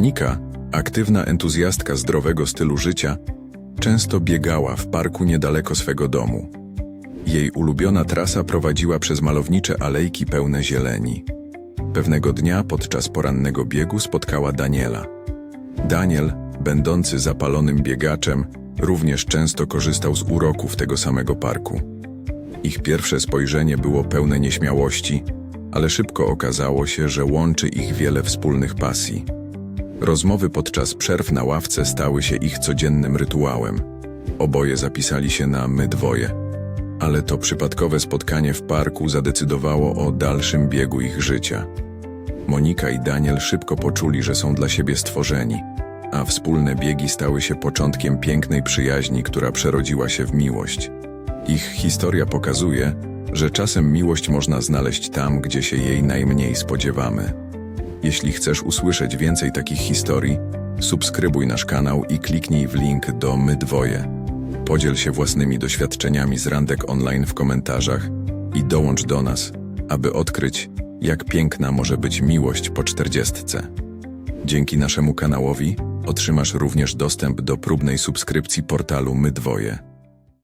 Monika, aktywna entuzjastka zdrowego stylu życia, często biegała w parku niedaleko swego domu. Jej ulubiona trasa prowadziła przez malownicze alejki pełne zieleni. Pewnego dnia podczas porannego biegu spotkała Daniela. Daniel, będący zapalonym biegaczem, również często korzystał z uroków tego samego parku. Ich pierwsze spojrzenie było pełne nieśmiałości, ale szybko okazało się, że łączy ich wiele wspólnych pasji. Rozmowy podczas przerw na ławce stały się ich codziennym rytuałem. Oboje zapisali się na my dwoje. Ale to przypadkowe spotkanie w parku zadecydowało o dalszym biegu ich życia. Monika i Daniel szybko poczuli, że są dla siebie stworzeni, a wspólne biegi stały się początkiem pięknej przyjaźni, która przerodziła się w miłość. Ich historia pokazuje, że czasem miłość można znaleźć tam, gdzie się jej najmniej spodziewamy. Jeśli chcesz usłyszeć więcej takich historii, subskrybuj nasz kanał i kliknij w link do My Dwoje. Podziel się własnymi doświadczeniami z randek online w komentarzach i dołącz do nas, aby odkryć, jak piękna może być miłość po czterdziestce. Dzięki naszemu kanałowi otrzymasz również dostęp do próbnej subskrypcji portalu My Dwoje.